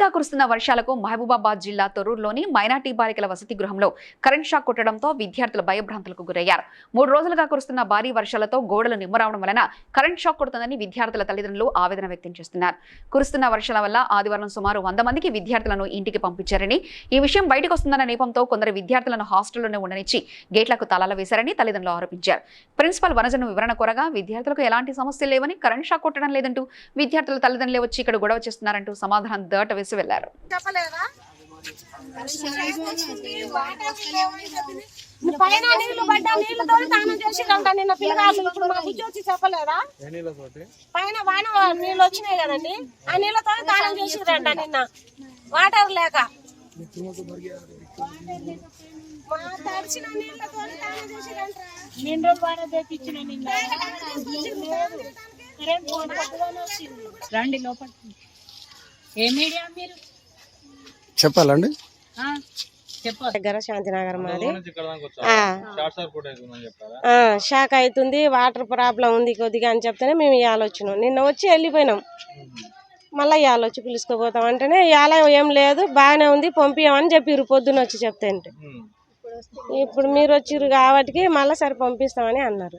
భారీగా కురుస్తున్న వర్షాలకు మహబూబాబాద్ జిల్లా తొరూరులోని మైనార్టీ బాలికల వసతి గృహంలో కరెంట్ షాక్ కొట్టడంతో విద్యార్థులు భయభ్రాంతులకు గురయ్యారు. మూడు రోజులుగా కురుస్తున్న భారీ వర్షాలతో గోడలు నిమ్మరావడం వలన కరెంట్ షాక్ కొడుతుందని విద్యార్థుల తల్లిదండ్రులు ఆవేదన వ్యక్తం చేస్తున్నారు. కురుస్తున్న వర్షాల వల్ల ఆదివారం సుమారు వంద మందికి విద్యార్థులను ఇంటికి పంపించారని ఈ విషయం బయటకు వస్తుందన్న నేపంతో కొందరు విద్యార్థులను హాస్టల్లోనే ఉండనిచ్చి గేట్లకు తాళాలు వేశారని తల్లిదండ్రులు ఆరోపించారు. ప్రిన్సిపల్ వనజను వివరణ కోరగా విద్యార్థులకు ఎలాంటి సమస్యలు లేవని కరెంట్ షాక్ కొట్టడం లేదంటూ విద్యార్థుల తల్లిదండ్రులే వచ్చి ఇక్కడ గొడవ చేస్తున్నారంటూ సమాధానం దాట వేసి వెళ్ళారు చెప్పలేదా? పైన నీళ్ళు పడ్డా నీళ్ళతో తానం చేసిరంట నిన్న పిల్లగాళ్ళు. ఇప్పుడు మా బుజ్జి వచ్చి చెప్పలేదా? పైన వాన నీళ్ళు వచ్చినాయి కదండి. ఆ నీళ్ళతో తానం చేసిరంట నిన్న. వాటర్ లేక. తడిచిన నీళ్ళతో తానం తెప్పించిన నిన్న. రండి లోపలికి. ఏ మీడియా మీరు? చెప్పాలండి. దగ్గర శాంతినగర్ మాది. షాక్ అవుతుంది వాటర్ ప్రాబ్లం ఉంది కొద్దిగా అని చెప్తేనే మేము ఇవాళ వచ్చినాం నిన్న వచ్చి వెళ్ళిపోయినాం. మళ్ళీ ఇవాళ వచ్చి పిలుచుకుపోతాం అంటేనే ఇవాళ ఏం లేదు బాగానే ఉంది పంపించమని చెప్పిర్రు పొద్దున వచ్చి చెప్తే. ఇప్పుడు మీరు వచ్చిర్రు కాబట్టి మళ్ళీ సరే పంపిస్తామని అన్నారు.